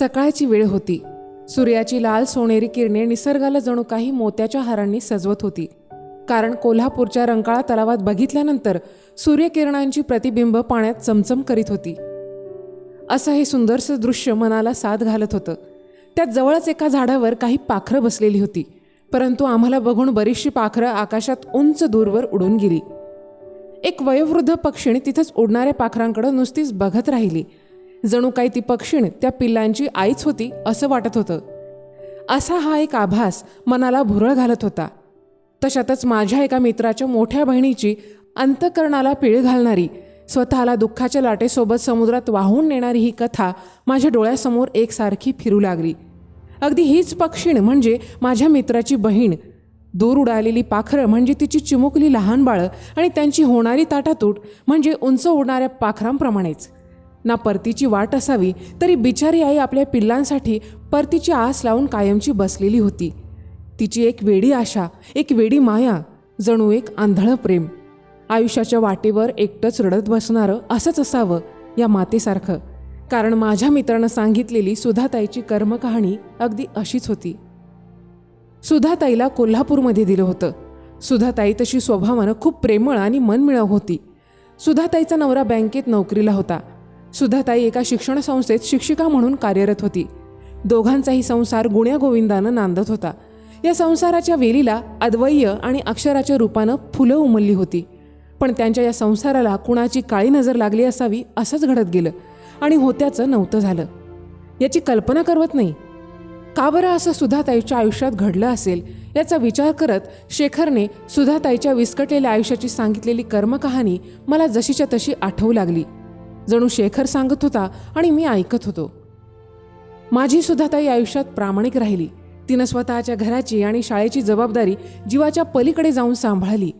सकाळची वेळ होती. सूर्याची लाल सोनेरी किरणे निसर्गाला जणू काही मोत्याच्या हारांनी सजवत होती. कारण कोल्हापूरच्या रंकाळा तलावात बघितल्यानंतर सूर्यकिरणांची प्रतिबिंब पाण्यात चमचम करीत होती. असं हे सुंदरसं दृश्य मनाला साथ घालत होतं. त्यात जवळच एका झाडावर काही पाखरं बसलेली होती. परंतु आम्हाला बघून बरीचशी पाखरं आकाशात उंच दूरवर उडून गेली. एक वयोवृद्ध पक्षीण तिथंच उडणाऱ्या पाखरांकडं नुसतीच बघत राहिली. जणू काही ती पक्षीण त्या पिल्लांची आईच होती असं वाटत होतं. असा हा एक आभास मनाला भुरळ घालत होता. तशातच माझ्या एका मित्राच्या मोठ्या बहिणीची अंतकरणाला पिळ घालणारी स्वतःला दुःखाच्या लाटेसोबत समुद्रात वाहून नेणारी ही कथा माझ्या डोळ्यासमोर एकसारखी फिरू लागली. अगदी हीच पक्षीण म्हणजे माझ्या मित्राची बहीण. दूर उडालेली पाखरं म्हणजे तिची चिमुकली लहान बाळं आणि त्यांची होणारी ताटातूट म्हणजे उंच उडणाऱ्या पाखरांप्रमाणेच. ना परतीची वाट असावी तरी बिचारी आई आपल्या पिल्लांसाठी परतीची आस लावून कायमची बसलेली होती. तिची एक वेडी आशा एक वेडी माया जणू एक आंधळं प्रेम. आयुष्याच्या वाटेवर एकटंच रडत बसणारं असंच असावं या मातेसारखं. कारण माझ्या मित्रानं सांगितलेली सुधाताईची कर्मकहाणी अगदी अशीच होती. सुधाताईला कोल्हापूरमध्ये दिलं होतं. सुधाताई तशी स्वभावानं खूप प्रेमळ आणि मनमिळाव होती. सुधाताईचा नवरा बँकेत नोकरीला होता. सुधाताई एका शिक्षण संस्थेत शिक्षिका म्हणून कार्यरत होती. दोघांचाही संसार गुण्यागोविंदानं नांदत होता. या संसाराच्या वेलीला अद्वैय आणि अक्षराच्या रूपानं फुलं उमलली होती. पण त्यांच्या या संसाराला कुणाची काळी नजर लागली असावी असंच घडत गेलं आणि होत्याचं नव्हतं झालं. याची कल्पना करवत नाही. का बरं असं सुधाताईच्या आयुष्यात घडलं असेल? याचा विचार करत शेखरने सुधाताईच्या विस्कटलेल्या आयुष्याची सांगितलेली कर्मकहाणी मला जशीच्या तशी आठवू लागली. जणू शेखर सांगत होता आणि मी ऐकत होतो. माझी ताई आयुष्यात प्रामाणिक राहिली. तिनं स्वतःच्या घराची आणि शाळेची जबाबदारी जीवाच्या पलीकडे जाऊन सांभाळली.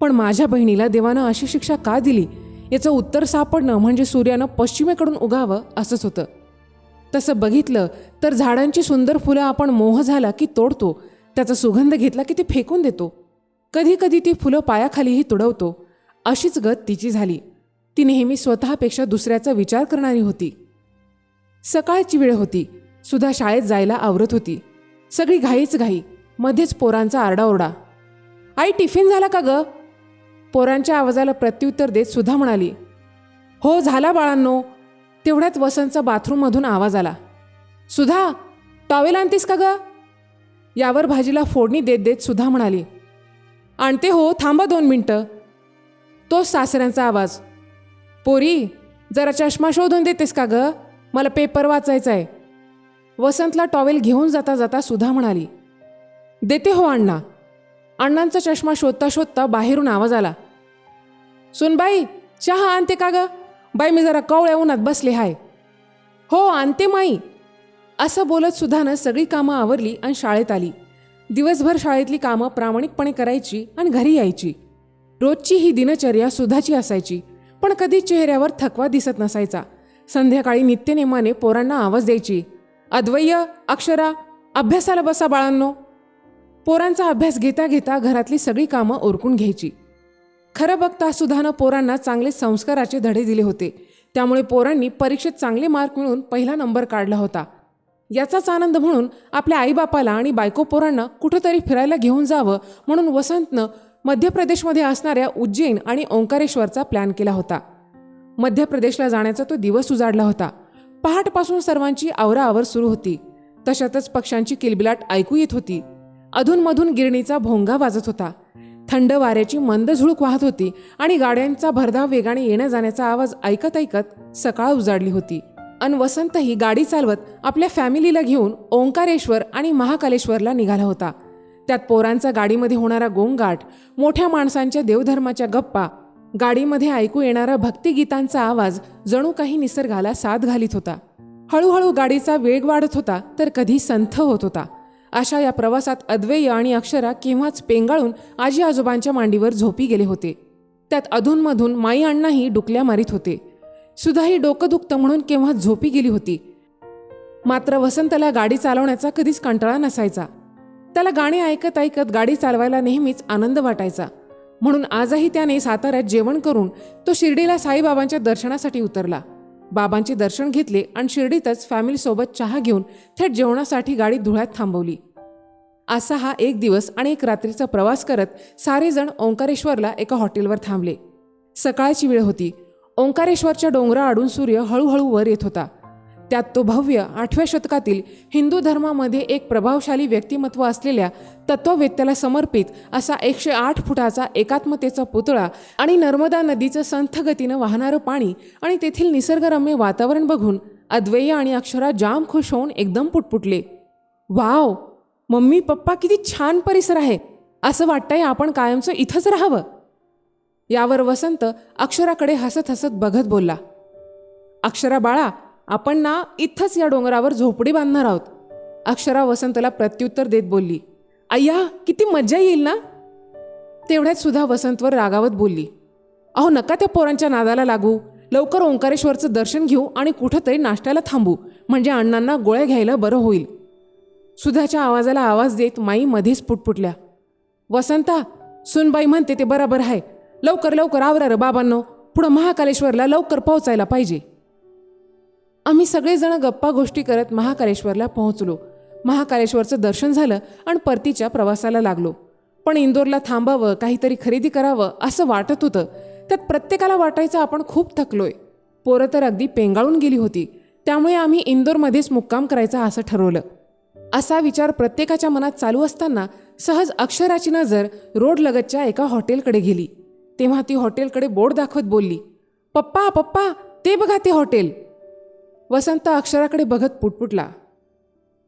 पण माझ्या बहिणीला देवानं अशी शिक्षा का दिली? याचं उत्तर सापडणं म्हणजे सूर्यानं पश्चिमेकडून उगावं असंच होतं. तसं बघितलं तर झाडांची सुंदर फुलं आपण मोह झाला की तोडतो. त्याचा सुगंध घेतला की ती फेकून देतो. कधी कधी ती फुलं पायाखालीही तुडवतो. अशीच गत तिची झाली. ती नेहमी स्वतःपेक्षा दुसऱ्याचा विचार करणारी होती. सकाळची वेळ होती. सुद्धा शाळेत जायला आवरत होती. सगळी घाईच घाई मध्येच पोरांचा आरडाओरडा. आई टिफिन झाला का ग? पोरांच्या आवाजाला प्रत्युत्तर देत सुद्धा म्हणाली. हो झाला बाळांनो. तेवढ्यात वसंतचा बाथरूममधून आवाज आला. सुधा टॉवेल आणतीस का ग? यावर भाजीला फोडणी देत देत सुद्धा म्हणाली. आणते हो थांबा दोन मिनटं. तोच सासऱ्यांचा आवाज. पोरी जरा चष्मा शोधून देतेस का ग? मला पेपर वाचायचा आहे वसंतला टॉवेल घेऊन जाता जाता सुधा म्हणाली देते हो अण्णा. अण्णांचा चष्मा शोधता शोधता बाहेरून आवाज आला सुनबाई चहा आणते का ग? बाई मी जरा कवळ्या उन्हात बसले हाय. हो आणते माई. असं बोलत सुधानं सगळी कामं आवरली आणि शाळेत आली. दिवसभर शाळेतली कामं प्रामाणिकपणे करायची आणि घरी यायची. रोजची ही दिनचर्या सुधाची असायची. पण कधी चेहऱ्यावर थकवा दिसत नसायचा. संध्याकाळी नित्यनेमाने पोरांना आवाज द्यायची. अद्वय अक्षरा अभ्यासाला बसा बाळांनो. पोरांचा अभ्यास घेता घेता घरातली सगळी कामं ओरकून घ्यायची. खरं बघता सुधानं पोरांना चांगले संस्काराचे धडे दिले होते. त्यामुळे पोरांनी परीक्षेत चांगले मार्क मिळून पहिला नंबर काढला होता. याचाच आनंद म्हणून आपल्या आईबापाला आणि बायको पोरांना कुठंतरी फिरायला घेऊन जावं म्हणून वसंतनं मध्य प्रदेशमध्ये असणाऱ्या उज्जैन आणि ओंकारेश्वरचा प्लॅन केला होता. मध्य प्रदेशला जाण्याचा तो दिवस उजाडला होता. पहाटपासून सर्वांची आवराआवर सुरू होती. तशातच पक्ष्यांची किलबिलाट ऐकू येत होती. अधूनमधून गिरणीचा भोंगा वाजत होता. थंड वाऱ्याची मंद झुळूक वाहत होती आणि गाड्यांचा भरधाव वेगाने येण्या जाण्याचा आवाज ऐकत ऐकत सकाळ उजाडली होती. अन वसंतही गाडी चालवत आपल्या फॅमिलीला घेऊन ओंकारेश्वर आणि महाकालेश्वरला निघाला होता. त्यात पोरांचा गाडीमध्ये होणारा गोंगाट मोठ्या माणसांच्या देवधर्माच्या गप्पा गाडीमध्ये ऐकू येणारा भक्तिगीतांचा आवाज जणू काही निसर्गाला साथ घालीत होता. हळूहळू गाडीचा वेग वाढत होता तर कधी संथ होत होता. अशा या प्रवासात अद्वैय आणि अक्षरा केव्हाच पेंगाळून आजी आजोबांच्या मांडीवर झोपी गेले होते. त्यात अधूनमधून माई अण्णाही डुकल्या मारीत होते. सुधाही डोकं दुखतं म्हणून केव्हा झोपी गेली होती. मात्र वसंतला गाडी चालवण्याचा कधीच कंटाळा नसायचा. त्याला गाणी ऐकत ऐकत गाडी चालवायला नेहमीच आनंद वाटायचा. म्हणून आजही त्याने साताऱ्यात जेवण करून तो शिर्डीला साईबाबांच्या दर्शनासाठी उतरला. बाबांचे दर्शन घेतले आणि शिर्डीतच फॅमिलीसोबत चहा घेऊन थेट जेवणासाठी गाडी धुळ्यात थांबवली. असा हा एक दिवस आणि एक रात्रीचा प्रवास करत सारेजण ओंकारेश्वरला एका हॉटेलवर थांबले. सकाळची वेळ होती. ओंकारेश्वरच्या डोंगरा आडून सूर्य हळूहळू वर येत होता. त्यात तो भव्य आठव्या शतकातील हिंदू धर्मामध्ये एक प्रभावशाली व्यक्तिमत्व असलेल्या तत्ववेत्याला समर्पित असा एकशे आठ फुटाचा एकात्मतेचा पुतळा आणि नर्मदा नदीचं संथ गतीनं वाहणारं पाणी आणि तेथील निसर्गरम्य वातावरण बघून अद्वैय आणि अक्षरा जाम खुश होऊन एकदम पुटपुटले. वाव! मम्मी पप्पा किती छान परिसर आहे! असं वाटतंय आपण कायमचं इथंच राहावं. यावर वसंत अक्षराकडे हसत हसत बघत बोलला. अक्षरा बाळा आपण ना इथंच या डोंगरावर झोपडी बांधणार आहोत. अक्षरा वसंतला प्रत्युत्तर देत बोलली अय्या किती मज्जा येईल ना? तेवढ्यात सुद्धा वसंतवर रागावत बोलली अहो नका त्या पोरांच्या नादाला लागू. लवकर ओंकारेश्वरचं दर्शन घेऊ आणि कुठंतरी नाश्त्याला थांबू. म्हणजे अण्णांना गोळ्या घ्यायला बरं होईल. सुधाच्या आवाजाला आवाज देत माई मध्येच पुटपुटल्या वसंता सुनबाई म्हणते ते बराबर आहे. लवकर लवकर आवरा र बाबांनो. पुढं महाकालेश्वरला लवकर पोहोचायला पाहिजे. आम्ही सगळेजण गप्पा गोष्टी करत महाकालेश्वरला पोहोचलो. महाकालेश्वरचं दर्शन झालं आणि परतीच्या प्रवासाला लागलो. पण इंदोरला थांबावं काहीतरी खरेदी करावं असं वाटत होतं. त्यात प्रत्येकाला वाटायचं आपण खूप थकलोय. पोरं तर अगदी पेंगाळून गेली होती. त्यामुळे आम्ही इंदोरमध्येच मुक्काम करायचा असं ठरवलं. असा विचार प्रत्येकाच्या मनात चालू असताना सहज अक्षराची नजर रोडलगतच्या एका हॉटेलकडे गेली. तेव्हा ती हॉटेलकडे बोर्ड दाखवत बोलली पप्पा पप्पा ते बघा ते हॉटेल. वसंत अक्षराकडे बघत पुटपुटला.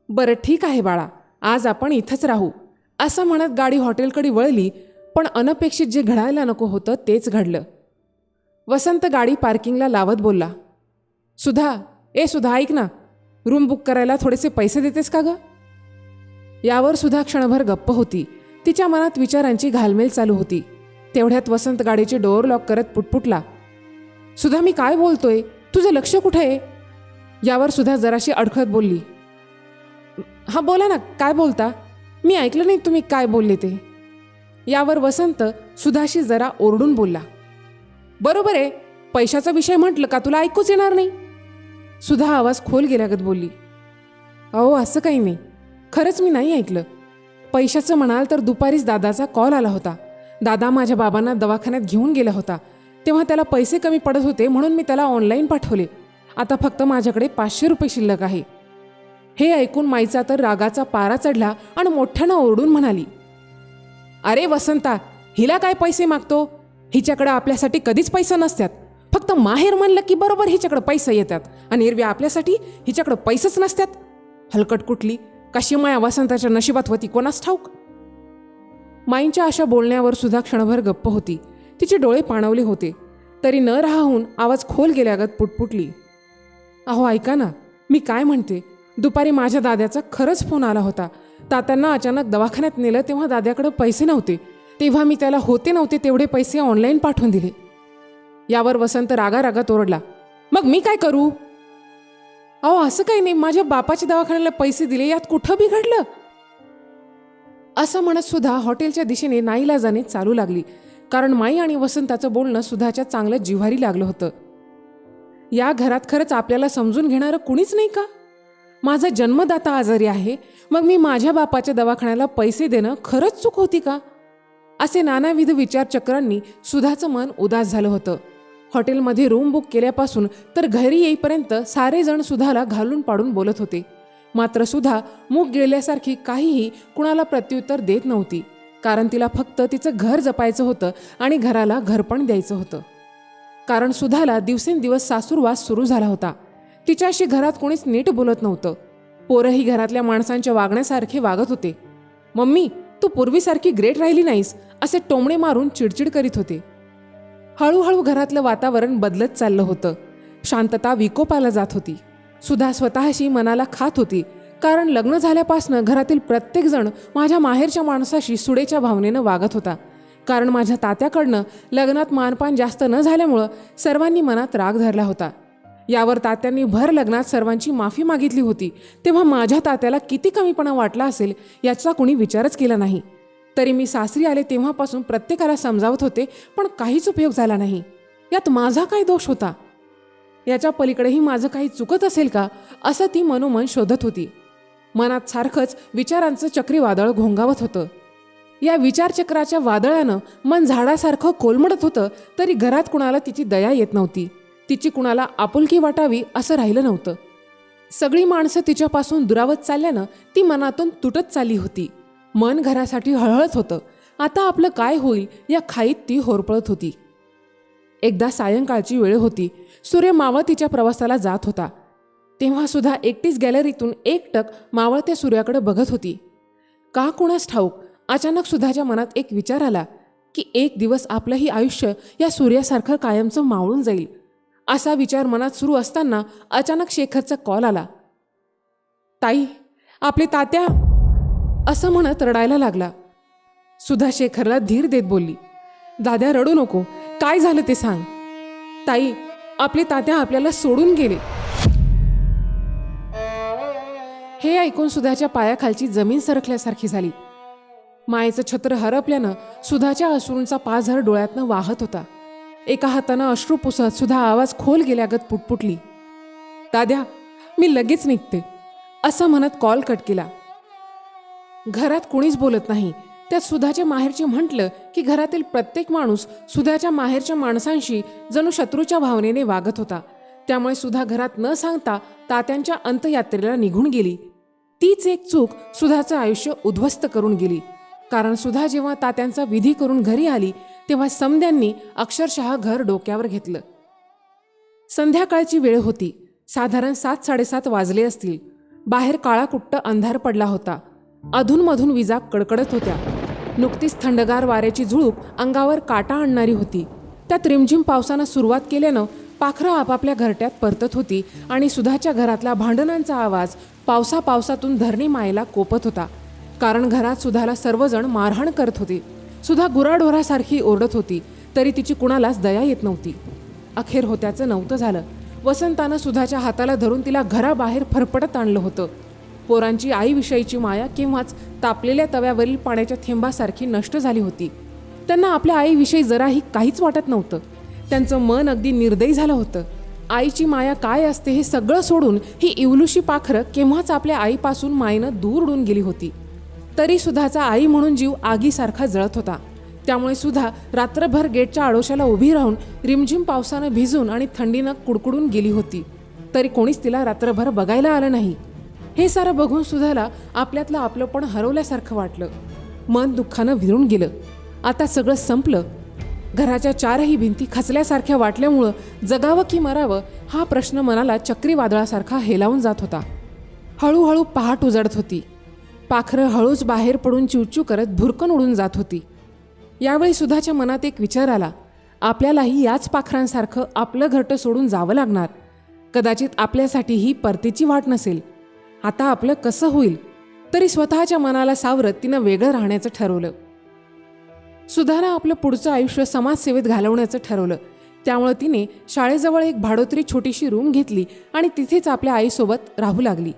बरं ठीक आहे बाळा आज आपण इथंच राहू. असं म्हणत गाडी हॉटेलकडे वळली पण अनपेक्षित जे घडायला नको होतं तेच घडलं. वसंत गाडी पार्किंगला लावत बोलला सुधा ए सुधा ऐक ना रूम बुक करायला थोडेसे पैसे देतेस का ग? यावर सुधा क्षणभर गप्प होती. तिच्या मनात विचारांची घालमेल चालू होती. तेवढ्यात वसंत गाडीचे डोअर लॉक करत पुटपुटला सुधा मी काय बोलतोय? तुझं लक्ष कुठं आहे? यावर सुद्धा जराशी अडखळत बोलली. हां बोला ना काय बोलता? मी ऐकलं नाही तुम्ही काय बोलले ते. यावर वसंत सुधाशी जरा ओरडून बोलला. बरोबर आहे पैशाचा विषय म्हटलं का तुला ऐकूच येणार नाही? सुधा आवाज खोल गेल्यागत बोलली. अहो असं काही नाही. खरंच मी नाही ऐकलं. पैशाचं म्हणाल तर दुपारीच दादाचा कॉल आला होता. दादा माझ्या बाबांना दवाखान्यात घेऊन गेला होता. तेव्हा त्याला पैसे कमी पडत होते म्हणून मी त्याला ऑनलाईन पाठवले. आता फक्त माझ्याकडे पाचशे रुपये शिल्लक आहे. हे ऐकून माईचा तर रागाचा पारा चढला आणि मोठ्यानं ओरडून म्हणाली अरे वसंता हिला काय पैसे मागतो? हिच्याकडे आपल्यासाठी कधीच पैसे नसतात फक्त माहेर म्हणलं की बरोबर हिच्याकडे पैसे येतात आणि हिरव्या आपल्यासाठी हिच्याकडे पैसेच नसतात हलकट कुठली? कशी माया वसंताच्या नशिबात होती कोणास ठाऊक? माईंच्या अशा बोलण्यावर सुद्धा क्षणभर गप्प होती. तिचे डोळे पाणवले होते. तरी न राहून आवाज खोल गेल्यागत पुटपुटली. अहो ऐका ना. मी काय म्हणते? दुपारी माझ्या दाद्याचा खरंच फोन आला होता. तात्यांना अचानक दवाखान्यात नेलं तेव्हा दाद्याकडे पैसे नव्हते. तेव्हा मी त्याला होते नव्हते तेवढे पैसे ऑनलाईन पाठवून दिले. यावर वसंत रागा रागात ओरडला. मग मी काय करू? अहो असं काही नाही. माझ्या बापाच्या दवाखान्याला पैसे दिले. यात कुठं बिघडलं? असं म्हणत सुद्धा हॉटेलच्या दिशेने नाईला जाणे चालू लागली. कारण माई आणि वसंताचं बोलणं सुधाच्या चांगलं जिव्हारी लागलं होतं. या घरात खरंच आपल्याला समजून घेणारं कुणीच नाही का? माझा जन्मदाता आजारी आहे मग मी माझ्या बापाच्या दवाखान्याला पैसे देणं खरंच चूक होती का? असे नानाविध विचारचक्रांनी सुधाचं मन उदास झालं होतं. हॉटेलमध्ये रूम बुक केल्यापासून तर घरी येईपर्यंत सारेजण सुधाला घालून पाडून बोलत होते. मात्र सुधा मूग गेल्यासारखी काहीही कुणाला प्रत्युत्तर देत नव्हती. कारण तिला फक्त तिचं घर जपायचं होतं आणि घराला घरपण द्यायचं होतं. कारण सुधाला दिवसेंदिवस सासूरवास सुरू झाला होता. तिच्याशी घरात कोणीच नीट बोलत नव्हतं. पोरंही घरातल्या माणसांच्या वागण्यासारखे वागत होते. मम्मी तू पूर्वीसारखी ग्रेट राहिली नाहीस असे टोमणे मारून चिडचिड करीत होते. हळूहळू घरातलं वातावरण बदलत चाललं होतं. शांतता विकोपाला जात होती. सुधा स्वतःशी मनाला खात होती. कारण लग्न झाल्यापासनं घरातील प्रत्येकजण माझ्या माहेरच्या माणसाशी सुडेच्या भावनेनं वागत होता. कारण माझ्या तात्याकडनं लग्नात मानपान जास्त न झाल्यामुळं सर्वांनी मनात राग धरला होता. यावर तात्यांनी भर लग्नात सर्वांची माफी मागितली होती. तेव्हा माझ्या तात्याला किती कमीपणा वाटला असेल याचा कुणी विचारच केला नाही. तरी मी सासरी आले तेव्हापासून प्रत्येकाला समजावत होते पण काहीच उपयोग झाला नाही. यात माझा काय दोष होता? याच्या पलीकडेही माझं काही चुकत असेल का? असं ती मनोमन शोधत होती. मनात सारखंच विचारांचं चक्रीवादळ घोंगावत होतं. या विचारचक्राच्या वादळानं मन झाडासारखं कोलमडत होतं तरी घरात कुणाला तिची दया येत नव्हती. तिची कुणाला आपुलकी वाटावी असं राहिलं नव्हतं. सगळी माणसं तिच्यापासून दुरावत चालल्यानं ती मनातून तुटत चालली होती. मन घरासाठी हळहळत होतं. आता आपलं काय होईल या खाईत ती होरपळत होती. एकदा सायंकाळची वेळ होती. सूर्य मावळ तिच्या प्रवासाला जात होता. तेव्हा सुद्धा एकटीच गॅलरीतून एकटक मावळत्या सूर्याकडे बघत होती. का कुणास ठाऊक? अचानक सुधाच्या मनात एक विचार आला की एक दिवस आपलंही आयुष्य या सूर्यासारखं कायमचं मावळून जाईल. असा विचार मनात सुरू असताना अचानक शेखरचा कॉल आला. ताई आपले तात्या असं म्हणत रडायला लागला. सुधा शेखरला धीर देत बोलली दाद्या रडू नको. काय झालं ते सांग. ताई आपले तात्या आपल्याला सोडून गेले. हे ऐकून सुधाच्या पायाखालची जमीन सरकल्यासारखी झाली. मायेचं छत्र हरपल्यानं सुधाच्या अश्रूंचा पाझर डोळ्यातनं वाहत होता. एका हातानं अश्रू पुसत सुधा आवाज खोल गेल्यागत पुटपुटली. दाद्या मी लगेच निघते असं म्हणत कॉल कट केला. घरात कुणीच बोलत नाही. त्यात सुधाच्या माहेरचे म्हटलं की घरातील प्रत्येक माणूस सुधाच्या माहेरच्या माणसांशी जणू शत्रूच्या भावनेने वागत होता. त्यामुळे सुधा घरात न सांगता तात्यांच्या अंतयात्रेला निघून गेली. तीच एक चूक सुधाचं आयुष्य उद्ध्वस्त करून गेली. कारण सुधा जेव्हा तात्यांचा विधी करून घरी आली तेव्हा समध्यांनी अक्षरशः घर डोक्यावर घेतलं. संध्याकाळची वेळ होती. साधारण सात साडेसात वाजले असतील. बाहेर काळाकुट्ट अंधार पडला होता. अधूनमधून विजा कडकडत होत्या. नुकतीच थंडगार वाऱ्याची झुळूक अंगावर काटा आणणारी होती. त्यात रिमझिम पावसानं सुरुवात केल्यानं पाखरं आपापल्या घरट्यात परतत होती आणि सुधाच्या घरातला भांडणांचा आवाज पावसा पावसातून धरणी मायला कोपत होता. कारण घरात सुधाला सर्वजण मारहाण करत होते. सुधा गुराढोरासारखी ओरडत होती तरी तिची कुणालाच दया येत नव्हती. अखेर होत्याचं नव्हतं झालं. वसंतानं सुधाच्या हाताला धरून तिला घराबाहेर फरफडत आणलं होतं. पोरांची आईविषयीची माया केव्हाच तापलेल्या तव्यावरील पाण्याच्या थेंबासारखी नष्ट झाली होती. त्यांना आपल्या आईविषयी जराही काहीच वाटत नव्हतं. त्यांचं मन अगदी निर्दयी झालं होतं. आईची माया काय असते हे सगळं सोडून ही इवलुशी पाखरं केव्हाच आपल्या आईपासून मायनं दूर उडून गेली होती. तरी सुधाचा आई म्हणून जीव आगीसारखा जळत होता. त्यामुळे सुधा रात्रभर गेटच्या आडोशाला उभी राहून रिमझिम पावसानं भिजून आणि थंडीनं कुडकुडून गेली होती. तरी कोणीच तिला रात्रभर बघायला आलं नाही. हे सारं बघून सुधाला आपल्यातलं आपलंपण हरवल्यासारखं वाटलं. मन दुःखानं विरून गेलं. आता सगळं संपलं. घराच्या चारही भिंती खचल्यासारख्या वाटल्यामुळं जगावं की मरावं हा प्रश्न मनाला चक्रीवादळासारखा हेलावून जात होता. हळूहळू पहाट उजडत होती. पाखरं हळूच बाहेर पडून चिवचू करत भुरकन उडून जात होती. यावेळी सुधाच्या मनात एक विचार आला आपल्यालाही याच पाखरांसारखं आपलं घरटं सोडून जावं लागणार. कदाचित आपल्यासाठी ही परतीची वाट नसेल. आता आपलं कसं होईल? तरी स्वतःच्या मनाला सावरत तिनं वेगळं राहण्याचं ठरवलं. सुधानं आपलं पुढचं आयुष्य समाजसेवेत घालवण्याचं ठरवलं. त्यामुळं तिने शाळेजवळ एक भाडोत्री छोटीशी रूम घेतली आणि तिथेच आपल्या आईसोबत राहू लागली.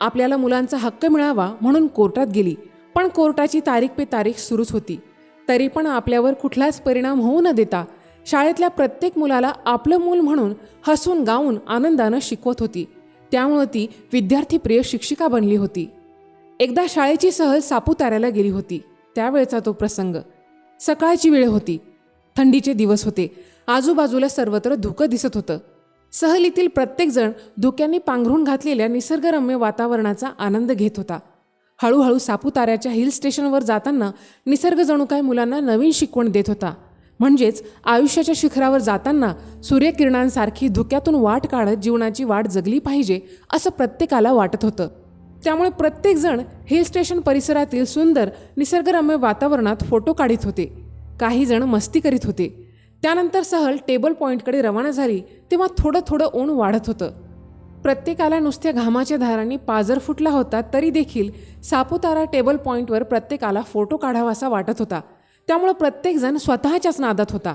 आपल्याला मुलांचा हक्क मिळावा म्हणून कोर्टात गेली. पण कोर्टाची तारीख पे तारीख सुरूच होती. तरी पण आपल्यावर कुठलाच परिणाम होऊ न देता शाळेतल्या प्रत्येक मुलाला आपलं मूल म्हणून हसून गाऊन आनंदानं शिकवत होती. त्यामुळं ती विद्यार्थीप्रिय शिक्षिका बनली होती. एकदा शाळेची सहल सापुताऱ्याला गेली होती. त्यावेळचा तो प्रसंग. सकाळची वेळ होती. थंडीचे दिवस होते. आजूबाजूला सर्वत्र धुकं दिसत होतं. सहलीतील प्रत्येकजण धुक्यांनी पांघरून घातलेल्या निसर्गरम्य वातावरणाचा आनंद घेत होता. हळूहळू सापुताऱ्याच्या हिल स्टेशनवर जाताना निसर्ग जणू काय मुलांना नवीन शिकवण देत होता. म्हणजेच आयुष्याच्या शिखरावर जाताना सूर्यकिरणांसारखी धुक्यातून वाट काढत जीवनाची वाट जगली पाहिजे असं प्रत्येकाला वाटत होतं. त्यामुळे प्रत्येकजण हिल स्टेशन परिसरातील सुंदर निसर्गरम्य वातावरणात फोटो काढीत होते. काही जण मस्ती करीत होते. त्यानंतर सहल टेबल पॉईंटकडे रवाना झाली तेव्हा थोडं थोडं ऊन वाढत होतं. प्रत्येकाला नुसत्या घामाच्या धारांनी पाजर फुटला होता तरी देखील सापुतारा टेबल पॉईंटवर प्रत्येकाला फोटो काढावासा वाटत होता. त्यामुळं प्रत्येकजण स्वतःच्याच नादात होता.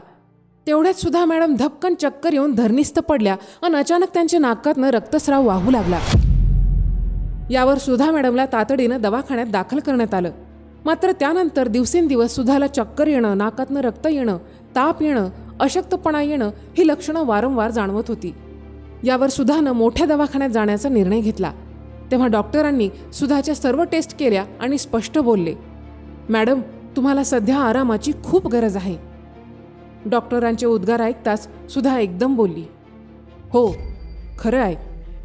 तेवढ्यात सुद्धा मॅडम धपकन चक्कर येऊन धरणीस्थ पडल्या आणि अचानक त्यांच्या नाकातनं रक्तस्राव वाहू लागला. यावर सुधा मॅडमला तातडीनं दवाखान्यात दाखल करण्यात आलं. मात्र त्यानंतर दिवसेंदिवस सुधाला चक्कर येणं नाकातनं रक्त येणं ताप येणं अशक्तपणा येणं ही लक्षणं वारंवार जाणवत होती. यावर सुधानं मोठ्या दवाखान्यात जाण्याचा निर्णय घेतला. तेव्हा डॉक्टरांनी सुधाच्या सर्व टेस्ट केल्या आणि स्पष्ट बोलले मॅडम तुम्हाला सध्या आरामाची खूप गरज आहे. डॉक्टरांचे उद्गार ऐकताच सुधा एकदम बोलली हो खरं आहे.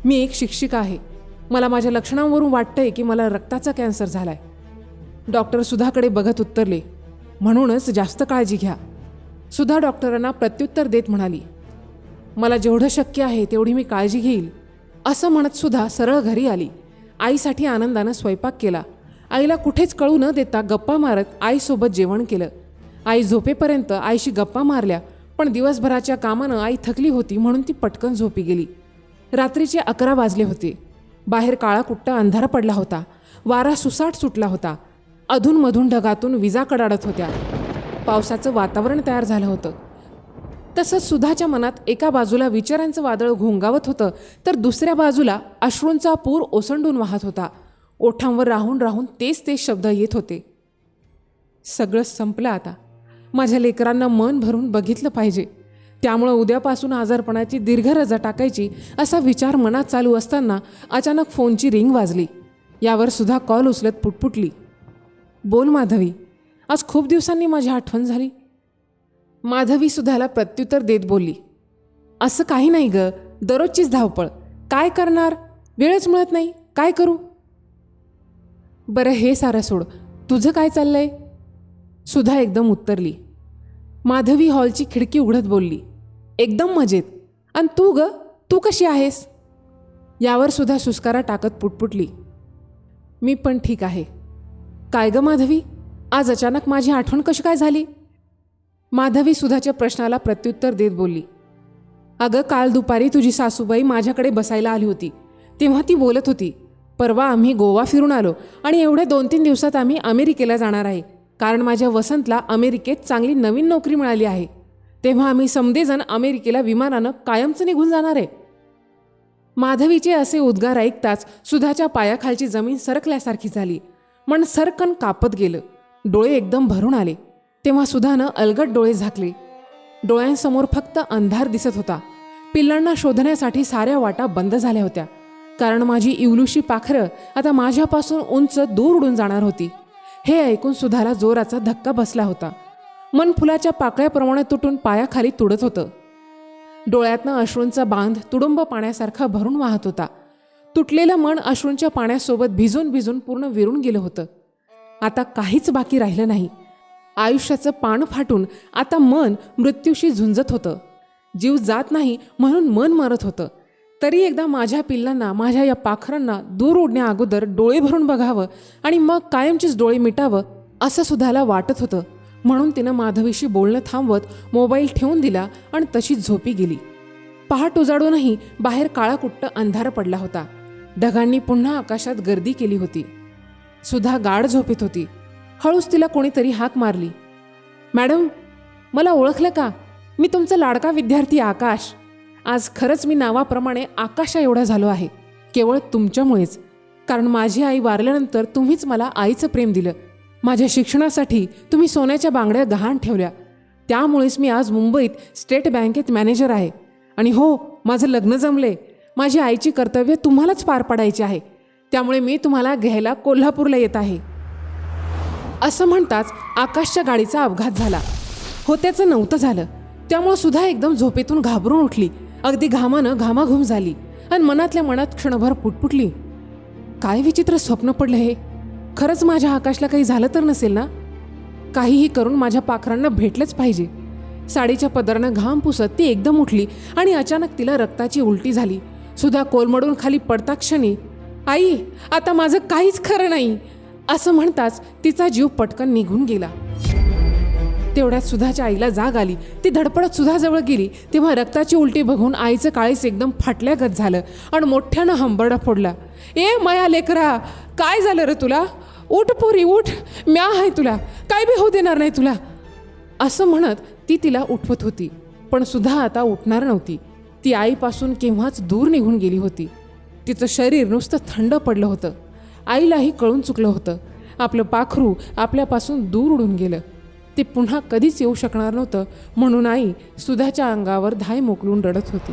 मी एक शिक्षिका आहे. मला माझ्या लक्षणांवरून वाटतंय की मला रक्ताचा कॅन्सर झालाय. डॉक्टर सुधाकडे बघत उत्तरले म्हणूनच जास्त काळजी घ्या. सुद्धा डॉक्टरांना प्रत्युत्तर देत म्हणाली मला जेवढं शक्य आहे तेवढी मी काळजी घेईल असं म्हणत सुद्धा सरळ घरी आली. आईसाठी आनंदानं स्वयंपाक केला. आईला कुठेच कळू न देता गप्पा मारत आईसोबत जेवण केलं. आई झोपेपर्यंत आईशी गप्पा मारल्या पण दिवसभराच्या कामानं आई थकली होती म्हणून ती पटकन झोपी गेली. रात्रीचे अकरा वाजले होते. बाहेर काळा कुट्टा अंधार पडला होता. वारा सुसाट सुटला होता. अधूनमधून ढगातून विजा कडाडत होत्या. पावसाचं वातावरण तयार झालं होतं. तसंच सुधाच्या मनात एका बाजूला विचारांचं वादळ घोंगावत होतं तर दुसऱ्या बाजूला अश्रूंचा पूर ओसंडून वाहत होता. ओठांवर राहून राहून तेच तेच शब्द येत होते. सगळं संपलं आता. माझ्या लेकरांना मन भरून बघितलं पाहिजे. त्यामुळं उद्यापासून आजारपणाची दीर्घ रजा टाकायची असा विचार मनात चालू असताना अचानक फोनची रिंग वाजली. यावर सुद्धा कॉल उचलत पुटपुटली. बोल माधवी. आज खूप दिवसांनी माझी आठवण झाली. माधवी सुधाला प्रत्युत्तर देत बोलली असं काही नाही ग दररोजचीच धावपळ. काय करणार? वेळच मिळत नाही. काय करू? बरं हे सारं सोड. तुझं काय चाललंय? सुधा एकदम उत्तरली. माधवी हॉलची खिडकी उघडत बोलली एकदम मजेत. आणि तू ग? तू कशी आहेस? यावर सुद्धा सुस्कारा टाकत पुटपुटली. मी पण ठीक आहे. काय ग माधवी? आज अचानक माझी आठवण कशी काय झाली? माधवी सुधाच्या प्रश्नाला प्रत्युत्तर देत बोलली अगं काल दुपारी तुझी सासूबाई माझ्याकडे बसायला आली होती. तेव्हा ती बोलत होती परवा आम्ही गोवा फिरून आलो आणि एवढ्या दोन तीन दिवसात आम्ही अमेरिकेला जाणार आहे. कारण माझ्या वसंतला अमेरिकेत चांगली नवीन नोकरी मिळाली आहे. तेव्हा आम्ही समदेजण अमेरिकेला विमानानं कायमचं निघून जाणार आहे. माधवीचे असे उद्गार ऐकताच सुधाच्या पायाखालची जमीन सरकल्यासारखी झाली. मन सरकन कापत गेलं. डोळे एकदम भरून आले. तेव्हा सुधानं अलगट डोळे झाकले. डोळ्यांसमोर फक्त अंधार दिसत होता. पिल्लांना शोधण्यासाठी साऱ्या वाटा बंद झाल्या होत्या. कारण माझी इवलुशी पाखरं आता माझ्यापासून उंच दूर उडून जाणार होती. हे ऐकून सुधाला जोराचा धक्का बसला होता. मन फुलाच्या पाकळ्याप्रमाणे तुटून पायाखाली तुडत होतं. डोळ्यातनं अश्रूंचा बांध तुडुंब पाण्यासारखा भरून वाहत होता. तुटलेलं मन अश्रूंच्या पाण्यासोबत भिजून भिजून पूर्ण विरून गेलं होतं. आता काहीच बाकी राहिलं नाही. आयुष्याचं पान फाटून आता मन मृत्यूशी झुंजत होतं. जीव जात नाही म्हणून मन मरत होतं. तरी एकदा माझ्या पिल्लांना माझ्या या पाखरांना दूर ओढण्या अगोदर डोळे भरून बघावं आणि मग कायमचीच डोळे मिटावं असं सुद्धाला वाटत होतं. म्हणून तिनं माधवीशी बोलणं थांबवत मोबाईल ठेवून दिला आणि तशीच झोपी गेली. पहाट उजाडूनही बाहेर काळा कुट्ट अंधार पडला होता. ढगांनी पुन्हा आकाशात गर्दी केली होती. सुधा गाढ झोपेत होती. हळूच तिला कोणीतरी हाक मारली. मॅडम मला ओळखलं का? मी तुमचा लाडका विद्यार्थी आकाश. आज खरंच मी नावाप्रमाणे आकाशा एवढा झालो आहे. केवळ तुमच्यामुळेच. कारण माझी आई वारल्यानंतर तुम्हीच मला आईचं प्रेम दिलं. माझ्या शिक्षणासाठी तुम्ही सोन्याच्या बांगड्या गहाण ठेवल्या. त्यामुळेच मी आज मुंबईत स्टेट बँकेत मॅनेजर आहे. आणि हो माझं लग्न जमले. माझी आईची कर्तव्य तुम्हालाच पार पाडायची आहे. त्यामुळे मी तुम्हाला घ्यायला कोल्हापूरला येत आहे. असं म्हणताच आकाशच्या गाडीचा अपघात झाला. होत्याचं नव्हतं झालं. त्यामुळं सुद्धा एकदम झोपेतून घाबरून उठली. अगदी घामानं घामाघूम झाली आणि मनातल्या मनात क्षणभर पुटपुटली. काय विचित्र स्वप्न पडलं हे? खरंच माझ्या आकाशला काही झालं तर नसेल ना? काहीही करून माझ्या पाखरांना भेटलंच पाहिजे. साडीच्या पदरानं घाम पुसत ती एकदम उठली आणि अचानक तिला रक्ताची उलटी झाली. सुद्धा कोलमडून खाली पडता क्षणी आई आता माझं काहीच खरं नाही. असं म्हणताच तिचा जीव पटकन निघून गेला. तेवढ्यात सुधाच्या आईला जाग आली. ती धडपडत सुधाजवळ गेली. तेव्हा रक्ताची उलटी बघून आईचं काळीच एकदम फाटल्यागत झालं आणि मोठ्यानं हंबरडा फोडला. ए माया लेकरा काय झालं रे तुला? उठ पोरी उठ. म्या आहे तुला. काय बी होऊ देणार नाही तुला. असं म्हणत ती तिला उठवत होती. पण सुद्धा आता उठणार नव्हती. ती आईपासून केव्हाच दूर निघून गेली होती. तिचं शरीर नुसतं थंड पडलं होतं. आईलाही कळून चुकलं होतं. आपलं पाखरू आपल्यापासून दूर उडून गेलं. ते पुन्हा कधीच येऊ शकणार नव्हतं म्हणून आई सुधाच्या अंगावर धाय मोकलून रडत होती.